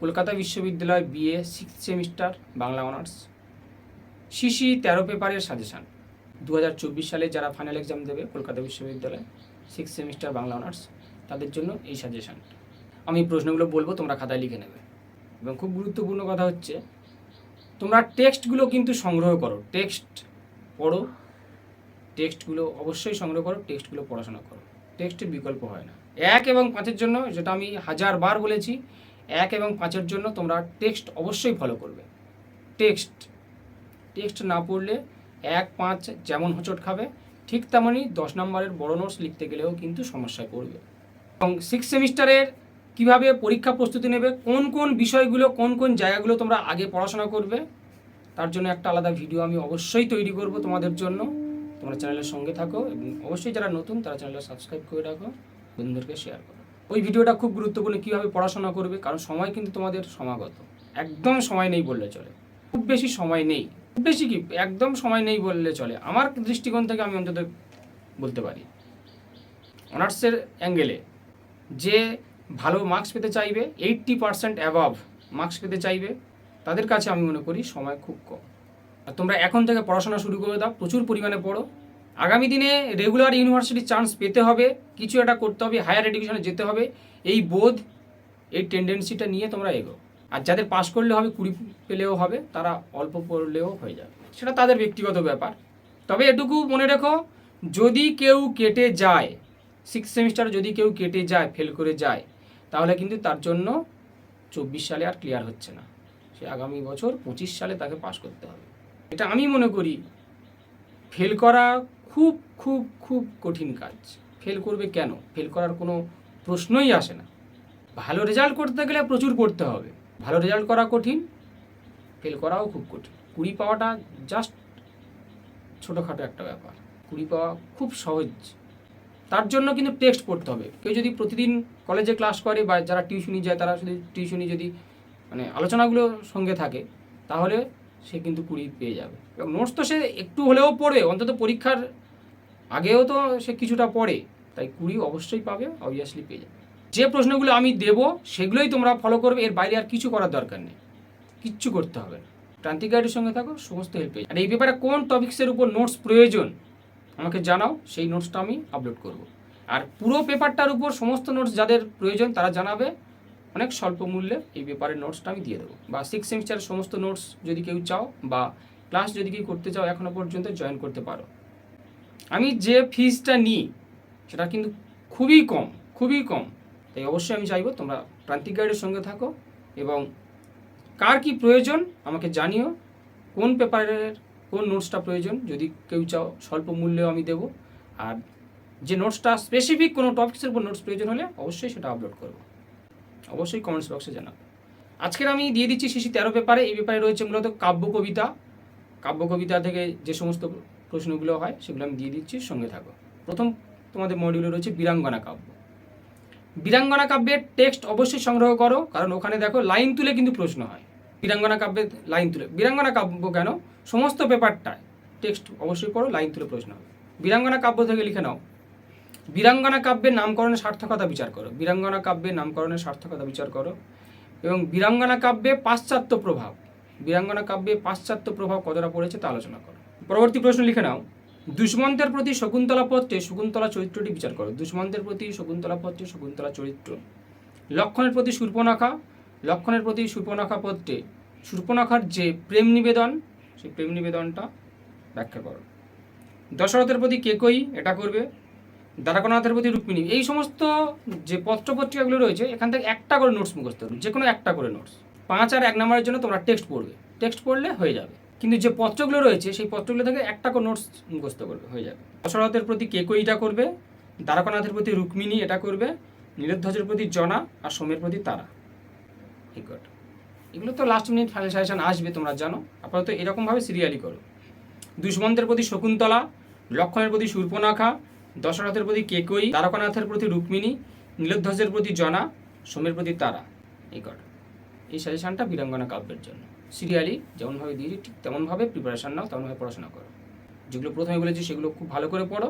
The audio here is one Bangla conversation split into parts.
কলকাতা বিশ্ববিদ্যালয় BA six semester Bangla honours CC তেরো পেপারের সাজেশান দু হাজার চব্বিশ সালে যারা ফাইনাল এক্সাম দেবে কলকাতা বিশ্ববিদ্যালয় সিক্স সেমিস্টার বাংলা অনার্স তাদের জন্য এই সাজেশান আমি প্রশ্নগুলো বলব, তোমরা খাতায় লিখে নেবে। এবং খুব গুরুত্বপূর্ণ কথা হচ্ছে, তোমরা টেক্সটগুলো কিন্তু সংগ্রহ করো। টেক্সট পড়ো টেক্সটগুলো অবশ্যই সংগ্রহ করো টেক্সটগুলো পড়াশোনা করো। টেক্সটের বিকল্প হয় না। এক এবং পাঁচের জন্য, যেটা আমি হাজার বার বলেছি এক এবং পাঁচের জন্য তোমরা টেক্সট অবশ্যই ফলো করবে। টেক্সট টেক্সট না পড়লে এক, পাঁচ যেমন হোঁচট খাবে, ঠিক তেমনই দশ নম্বরের বড় নোটস লিখতে গেলেও কিন্তু সমস্যায় পড়বে। এবং সিক্স সেমিস্টারের কীভাবে পরীক্ষা প্রস্তুতি নেবে, কোন কোন বিষয়গুলো, কোন কোন জায়গাগুলো তোমরা আগে পড়াশোনা করবে, তার জন্য একটা আলাদা ভিডিও আমি অবশ্যই তৈরি করব তোমাদের জন্য। তোমরা চ্যানেলের সঙ্গে থাকো এবং অবশ্যই যারা নতুন, তারা চ্যানেলটা সাবস্ক্রাইব করে রাখো, বন্ধুদেরকে শেয়ার করো। ওই ভিডিওটা খুব গুরুত্বপূর্ণ, কীভাবে পড়াশোনা করবে, কারণ সময় কিন্তু তোমাদের সমাগত। একদম সময় নেই বললে চলে। খুব বেশি সময় নেই। খুব বেশি কি? একদম সময় নেই বললে চলে। আমার দৃষ্টিকোণ থেকে আমি অন্তত বলতে পারি। অনার্সের অ্যাঙ্গেলে যে ভালো মার্কস পেতে চাইবে এইট্টি পার্সেন্ট অ্যাভাব মার্কস পেতে চাইবে, তাদের কাছে আমি মনে করি সময় খুব কম। আর তোমরা এখন থেকে পড়াশোনা শুরু করে দাও, প্রচুর পরিমাণে পড়ো আগামী দিনে রেগুলার ইউনিভার্সিটি চান্স পেতে হবে, কিছু একটা করতে হবে হায়ার এডুকেশনে যেতে হবে, এই বোধ, এই টেন্ডেন্সিটা নিয়ে তোমরা এগো আর যাদের পাশ করলে হবে, কুড়ি পেলেও হবে, তারা অল্প পড়লেও হয়ে যাবে। সেটা তাদের ব্যক্তিগত ব্যাপার। তবে এটুকু মনে রেখো, যদি কেউ কেটে যায় সিক্স সেমিস্টার যদি কেউ কেটে যায় ফেল করে যায়, তাহলে কিন্তু তার জন্য চব্বিশ সালে আর ক্লিয়ার হচ্ছে না। সে আগামী বছর পঁচিশ সালে তাকে পাশ করতে হবে। এটা আমি মনে করি ফেল করা খুব খুব খুব কঠিন কাজ। ফেল করবে কেন? ফেল করার কোনো প্রশ্নই আসে না। ভালো রেজাল্ট করতে গেলে প্রচুর পড়তে হবে। ভালো রেজাল্ট করা কঠিন ফেল করাও খুব কঠিন। কুড়ি পাওয়াটা জাস্ট ছোটোখাটো একটা ব্যাপার। কুড়ি পাওয়া খুব সহজ। তার জন্য কিন্তু টেক্সট পড়তে হবে। কেউ যদি প্রতিদিন কলেজে ক্লাস করে বা যারা টিউশনি যায়, তারা যদি টিউশনি যদি মানে আলোচনাগুলো সঙ্গে থাকে, তাহলে সে কিন্তু কুড়ি পেয়ে যাবে। এবং নোটস তো সে একটু হলেও পড়বে। অন্তত পরীক্ষার আগেও তো সে কিছুটা পড়ে, তাই কুড়ি অবশ্যই পাবে অবভিয়াসলি পেয়ে যাবে। যে প্রশ্নগুলো আমি দেবো, সেগুলোই তোমরা ফলো করবে, এর বাইরে আর কিছু করার দরকার নেই। কিচ্ছু করতে হবে না। ক্রান্তিক গাইডের সঙ্গে থাকো, সমস্ত হেল্প পেয়ে আর এই ব্যাপারে কোন টপিক্সের উপর নোটস প্রয়োজন, আমাকে জানাও, সেই নোটসটা আমি আপলোড করব। আর পুরো পেপারটার উপর সমস্ত নোটস যাদের প্রয়োজন, তারা জানাবে, অনেক স্বল্প মূল্যে এই পেপারের নোটসটা আমি দিয়ে দেবো। বা সিক্স সেমিস্টারের সমস্ত নোটস যদি কেউ চাও, বা ক্লাস যদি কেউ করতে চাও এখনও পর্যন্ত জয়েন করতে পারো। আমি যে ফিজটা নিই, সেটা কিন্তু খুবই কম খুবই কম। তাই অবশ্যই আমি চাইব তোমরা প্রান্তিক গাইডের সঙ্গে থাকো এবং কার কি প্রয়োজন আমাকে জানিও। কোন পেপারের কোন নোটসটা প্রয়োজন, যদি কেউ চাও স্বল্প মূল্যেও আমি দেবো। আর যে নোটসটা স্পেসিফিক কোনো টপিক্সের উপর নোটস প্রয়োজন হলে অবশ্যই সেটা আপলোড করব। অবশ্যই কমেন্টস বক্সে জানাবে। আজকের আমি দিয়ে দিচ্ছি শিশি তেরো পেপারে এই পেপারে রয়েছে মূলত কাব্য কবিতা কাব্য কবিতা থেকে যে সমস্ত প্রশ্নগুলো হয়, সেগুলো আমি দিয়ে দিচ্ছি, সঙ্গে থাকো। প্রথম তোমাদের মডিউলে রয়েছে বীরাঙ্গনা কাব্য। বীরাঙ্গনা কাব্যের টেক্সট অবশ্যই সংগ্রহ করো, কারণ ওখানে দেখো লাইন তুলে কিন্তু প্রশ্ন হয়। বীরাঙ্গনা কাব্যের লাইন তুলে, বীরাঙ্গনা কাব্য কেন? সমস্ত পেপারটায় টেক্সট অবশ্যই পড়ো লাইন তুলে প্রশ্ন হবে বীরাঙ্গনা কাব্য থেকে লিখে নাও। বীরাঙ্গনা কাব্যের নামকরণের সার্থকতা বিচার করো। বীরাঙ্গনা কাব্যের নামকরণের সার্থকতা বিচার করো। এবং বীরাঙ্গনা কাব্যে পাশ্চাত্য প্রভাব, বীরাঙ্গনা কাব্যে পাশ্চাত্য প্রভাব কতটা পড়েছে তা আলোচনা করো। পরবর্তী প্রশ্ন লিখে নাও। দুষ্মন্তের প্রতি শকুন্তলা পত্রে শকুন্তলা চরিত্রটি বিচার করো। দুষ্মন্তের প্রতি শকুন্তলা পত্রে শকুন্তলা চরিত্র। লক্ষণের প্রতি সূর্পনাখা, লক্ষণের প্রতি সূর্পনাখা পত্রে সূর্পনাখার যে প্রেম নিবেদন, সেই প্রেম নিবেদনটা ব্যাখ্যা করো। দশরথের প্রতি কেকই এটা করবে। দ্বারকানাথের প্রতি রুক্মিণী। এই সমস্ত যে পত্র পত্রিকাগুলো রয়েছে, এখান থেকে একটা করে নোটস মুখস্থ করবে যে কোনো একটা করে নোটস পাঁচ আর এক নম্বরের জন্য তোমরা টেক্সট পড়বে। টেক্সট পড়লে হয়ে যাবে। কিন্তু যে পত্রগুলো রয়েছে, সেই পত্রগুলো থেকে একটা করে নোটস মুখস্থ করবে, হয়ে যাবে। দশরথের প্রতি কেকই এটা করবে? দ্বারকানাথের প্রতি রুক্মিণী এটা করবে নীলধ্বজের প্রতি জনা, আর সোমের প্রতি তারা। এই এগুলো তো লাস্ট মিনিট ফাইনাল সাজেশন আসবে, তোমরা জানো। আপাতত এরকমভাবে সিরিয়ালি করো। দুষ্মন্তের প্রতি শকুন্তলা লক্ষণের প্রতি শূর্পনাখা দশরথের প্রতি কেকই তারকানাথের প্রতি রুক্মিণী নীলোধ্বজের প্রতি জনা সোমের প্রতি তারা। এই কটা। এই সাজেশনটা বীরাঙ্গনা কাব্যের জন্য। সিরিয়ালি যেমনভাবে দিয়েছি, ঠিক তেমনভাবে প্রিপারেশান নাও, তেমনভাবে পড়াশোনা করো। যেগুলো প্রথমে বলেছি সেগুলো খুব ভালো করে পড়ো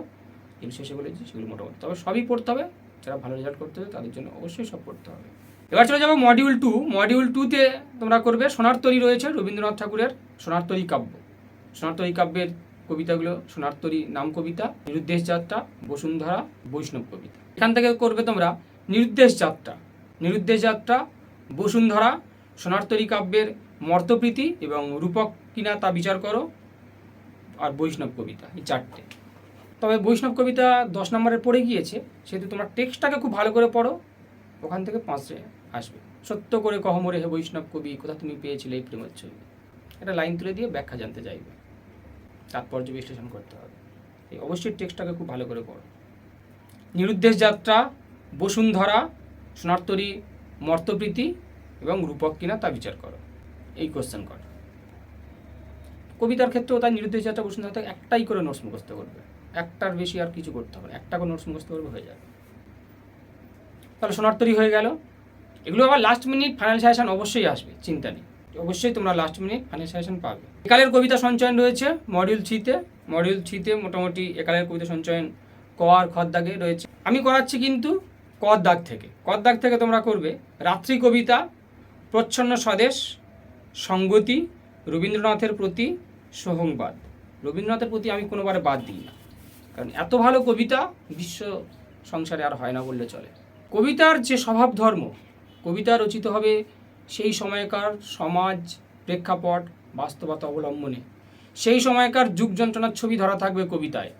যেগুলো শেষে বলেছি সেগুলো মোটামুটি। তবে সবই পড়তে হবে, যারা ভালো রেজাল্ট করতে হবে তাদের জন্য অবশ্যই সব পড়তে হবে। এবার চলে যাব মডিউল টু মডিউল টুতে তোমরা করবে সোনার তরী রয়েছে রবীন্দ্রনাথ ঠাকুরের সোনার তরী কাব্য। সোনার তরী কাব্যের কবিতাগুলো, সোনার তরী নাম কবিতা, নিরুদ্দেশ যাত্রা, বসুন্ধরা, বৈষ্ণব কবিতা। এখান থেকে করবে তোমরা নিরুদ্দেশ যাত্রা। নিরুদ্দেশ যাত্রা, বসুন্ধরা, সোনার তরী কাব্যের মর্তপ্রীতি এবং রূপক কিনা তা বিচার করো আর বৈষ্ণব কবিতা, এই চারটে। তবে বৈষ্ণব কবিতা দশ নম্বরে পড়ে গিয়েছে, সেহেতু তোমরা টেক্সটটাকে খুব ভালো করে পড়ো, ওখান থেকে পাঁচে আসবে। সত্য করে কহমরে হে বৈষ্ণব কবি, কোথা তুমি পেয়েছিলে এই প্রেমের ছবি? একটা লাইন তুলে দিয়ে ব্যাখ্যা জানতে চাইবে। তাৎপর্য বিশ্লেষণ করতে হবে। এই অবশ্যই টেক্সটটাকে খুব ভালো করে পড়ো। নিরুদ্দেশ যাত্রা, বসুন্ধরা, সোনার্তরী, মর্তপ্রীতি এবং রূপক কিনা তা বিচার করো। এই কোশ্চেন কর। কবিতার ক্ষেত্রেও তাই নিরুদ্দেশ যাত্রা বসুন্ধরা থেকে একটাই করে নোটস মুখস্থ করবে। একটার বেশি আর কিছু করতে হবে। একটা করে নোটস মুখস্থ করবে, হয়ে যাবে। তাহলে সোনার্তরী হয়ে গেল। এগুলো আবার লাস্ট মিনিট ফাইনাল সাজেশন অবশ্যই আসবে, চিন্তা নেই। অবশ্যই তোমরা লাস্ট মিনিট ফাইনাল সাজেশন পাবে। একালের কবিতা সঞ্চয়ন রয়েছে মডিউল থ্রিতে মডিউল থ্রিতে মোটামুটি একালের কবিতা সঞ্চয়ন ক আর খর দাগে রয়েছে। আমি করাচ্ছি কিন্তু কর দাগ থেকে। কর দাগ থেকে তোমরা করবে, রাত্রি কবিতা, প্রচ্ছন্ন স্বদেশ সঙ্গতি, রবীন্দ্রনাথের প্রতি সোহংবাদ রবীন্দ্রনাথের প্রতি আমি কোনোবারে বাদ দিই না। কারণ এত ভালো কবিতা বিশ্ব সংসারে আর হয় না বললে চলে। কবিতার যে স্বভাব ধর্ম, কবিতা রচিত হবে সেই সময়কার সমাজ প্রেক্ষাপট, বাস্তবতা অবলম্বনে। সেই সময়কার যুগ যন্ত্রণার ছবি ধরা থাকবে কবিতায়।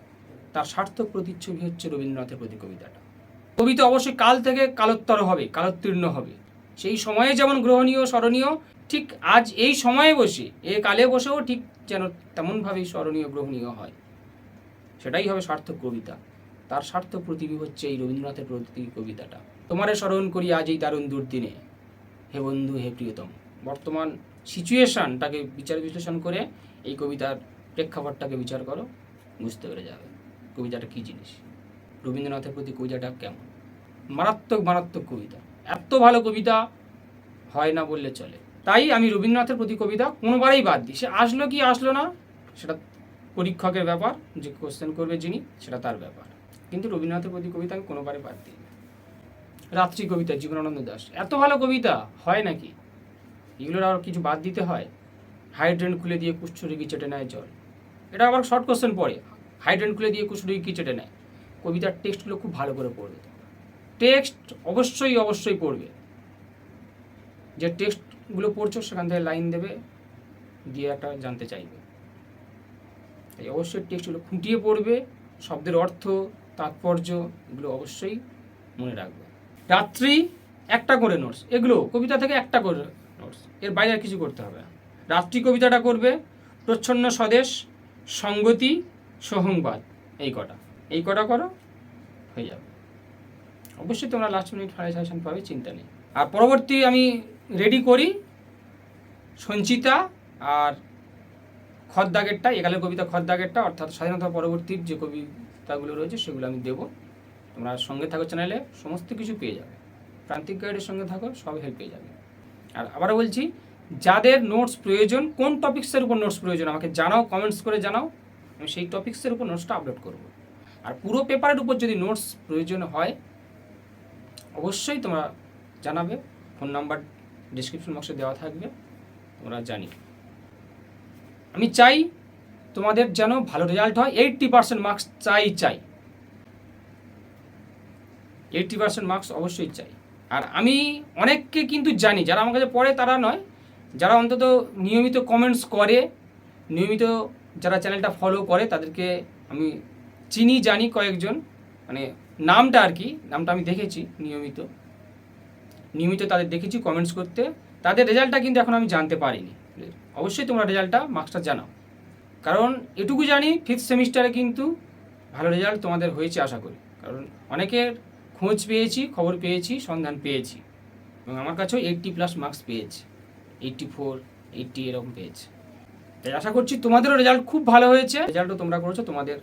তার সার্থক প্রতিচ্ছবি হচ্ছে রবীন্দ্রনাথের প্রতি কবিতাটা। কবিতা অবশ্যই কাল থেকে কালোত্তর হবে, কালোত্তীর্ণ হবে। সেই সময়ে যেমন গ্রহণীয়, স্মরণীয় ঠিক আজ এই সময়ে বসে, এ কালে বসেও ঠিক যেন তেমনভাবেই স্মরণীয়, গ্রহণীয় হয়। সেটাই হবে সার্থক কবিতা। তার সার্থক প্রতিবি হচ্ছে এই রবীন্দ্রনাথের প্রতি কবিতাটা। তোমারে স্মরণ করি আজ এই দারুণ দুর্দিনে হে বন্ধু, হে প্রিয়তম। বর্তমান সিচুয়েশনটাকে বিচার বিশ্লেষণ করে এই কবিতার প্রেক্ষাপটটাকে বিচার করো, বুঝতে পেরে যাবে কবিতাটা কী জিনিস। রবীন্দ্রনাথের প্রতি কবিতাটা কেমন? মারাত্মক মারাত্মক কবিতা। এত ভালো কবিতা হয় না বললে চলে। তাই আমি রবীন্দ্রনাথের প্রতি কবিতা কোনোবারেই বাদ দিই। সে আসলো কি আসলো না, সেটা পরীক্ষকের ব্যাপার, যে কোশ্চেন করবে যিনি, সেটা তার ব্যাপার। কিন্তু রবীন্দ্রনাথের প্রতি কবিতা আমি কোনোবারে বাদ দিই। রাত্রি কবিতা, জীবনানন্দ দাস, এত ভালো কবিতা, হয় নাকি? এগুলোর আর কিছু বাদ দিতে হয়? হাইড্রেন খুলে দিয়ে কুষ্ঠরোগী চেটে নেয় জল। এটা আবার শর্ট কোশ্চেন পড়ে। হাইড্রেন খুলে দিয়ে কুষ্ঠরোগী কি চেটে নেয়? কবিতার টেক্সটগুলো খুব ভালো করে পড়বে। টেক্সট অবশ্যই অবশ্যই পড়বে। যে টেক্সটগুলো পড়ছো, সেখান থেকে লাইন দেবে দিয়ে একটা জানতে চাইবে। তাই অবশ্যই টেক্সটগুলো খুঁটিয়ে পড়বে, শব্দের অর্থ, তাৎপর্য, এগুলো অবশ্যই মনে রাখবে। রাত্রি একটা করে নোটস এগুলো কবিতা থেকে একটা করে নোটস এর বাইরে আর কিছু করতে হবে না। রাত্রি কবিতাটা করবে, প্রচ্ছন্ন স্বদেশ, সঙ্গতি, সহংবাদ, এই কটা। এই কটা করো, হয়ে যাবে। অবশ্যই তোমরা লাস্ট মিনিট ফাইনাল সাজেশন পাবে, চিন্তা নেই। আর পরবর্তী আমি রেডি করি। সঞ্চিতা আর খদ্দাগেরটা একালের কবিতা খদ্দাগেরটা, অর্থাৎ স্বাধীনতা পরবর্তীর যে কবিতাগুলো রয়েছে, সেগুলো আমি দেবো। তোমরা সঙ্গে থাকো চ্যানেলে, সমস্ত কিছু পেয়ে যাবে। প্রান্তিক গাইডের সঙ্গে থাকো, সব হেল্প পেয়ে যাবে। আর আবারও বলছি, যাদের নোটস প্রয়োজন, কোন টপিক্সের উপর নোটস প্রয়োজন, আমাকে জানাও কমেন্টস করে জানাও, আমি সেই টপিক্সের উপর নোটসটা আপলোড করব। আর পুরো পেপারের উপর যদি নোটস প্রয়োজন হয়, অবশ্যই তোমরা জানাবে। ফোন নাম্বার ডিসক্রিপশন বক্সে দেওয়া থাকবে, তোমরা জানি। আমি চাই তোমাদের যেন ভালো রেজাল্ট হয় এইট্টি পার্সেন্ট মার্কস চাই চাই। এইট্টি পার্সেন্ট মার্কস অবশ্যই চাই। আর আমি অনেককে কিন্তু জানি, যারা আমার কাছে পড়ে তারা নয়, যারা অন্তত নিয়মিত কমেন্টস করে, নিয়মিত যারা চ্যানেলটা ফলো করে, তাদেরকে আমি চিনি, জানি কয়েকজন। মানে নামটা আর কি, নামটা আমি দেখেছি নিয়মিত। নিয়মিত তাদের দেখেছি কমেন্টস করতে। তাদের রেজাল্টটা কিন্তু এখন আমি জানতে পারিনি। অবশ্যই তোমরা রেজাল্টটা মার্কসটা জানাও। কারণ এটুকু জানি ফিফথ সেমিস্টারে কিন্তু ভালো রেজাল্ট তোমাদের হয়েছে আশা করি। কারণ অনেকের খোঁজ পেয়েছি, খবর পেয়েছি, সন্ধান পেয়েছি। এবং আমার কাছেও এইটটি প্লাস মার্কস পেয়েছে। এইটটি ফোর এইটটি এরকম পেয়েছে। তাই আশা করছি তোমাদেরও রেজাল্ট খুব ভালো হয়েছে। রেজাল্টও তোমরা করেছ, তোমাদের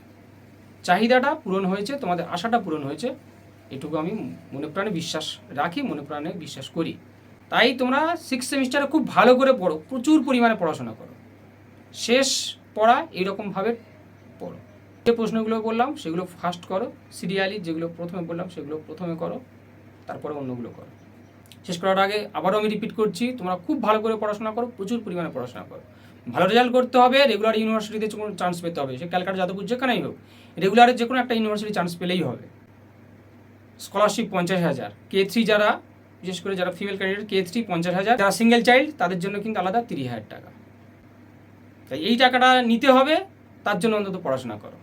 চাহিদাটা পূরণ হয়েছে, তোমাদের আশাটা পূরণ হয়েছে। এটুকু আমি মনে প্রাণে বিশ্বাস রাখি, মনে প্রাণে বিশ্বাস করি। তাই তোমরা সিক্স সেমিস্টারে খুব ভালো করে পড়ো, প্রচুর পরিমাণে পড়াশোনা করো। শেষ পড়া এইরকমভাবে পড়ো। যে প্রশ্নগুলো বললাম, সেগুলো ফার্স্ট করো। সিরিয়ালি যেগুলো প্রথমে বললাম, সেগুলো প্রথমে করো। তারপরে অন্যগুলো করো। শেষ করার আগে আবারও আমি রিপিট করছি, তোমরা খুব ভালো করে পড়াশোনা করো, প্রচুর পরিমাণে পড়াশোনা করো। ভালো রেজাল্ট করতে হবে রেগুলার ইউনিভার্সিটিতে কোনো চান্স পেতে হবে। সে ক্যালকাটা, যাদবপুর, যেখানেই হোক রেগুলারে যে কোনো একটা ইউনিভার্সিটি চান্স পেলেই হবে। স্কলারশিপ পঞ্চাশ হাজার। কে থ্রি যারা, বিশেষ করে যারা ফিমেল ক্যান্ডিডেট কে থ্রি পঞ্চাশ হাজার। যারা সিঙ্গেল চাইল্ড তাদের জন্য কিন্তু আলাদা তিরিশ হাজার টাকা। তাই এই টাকাটা নিতে হবে, তার জন্য অন্তত পড়াশোনা করো।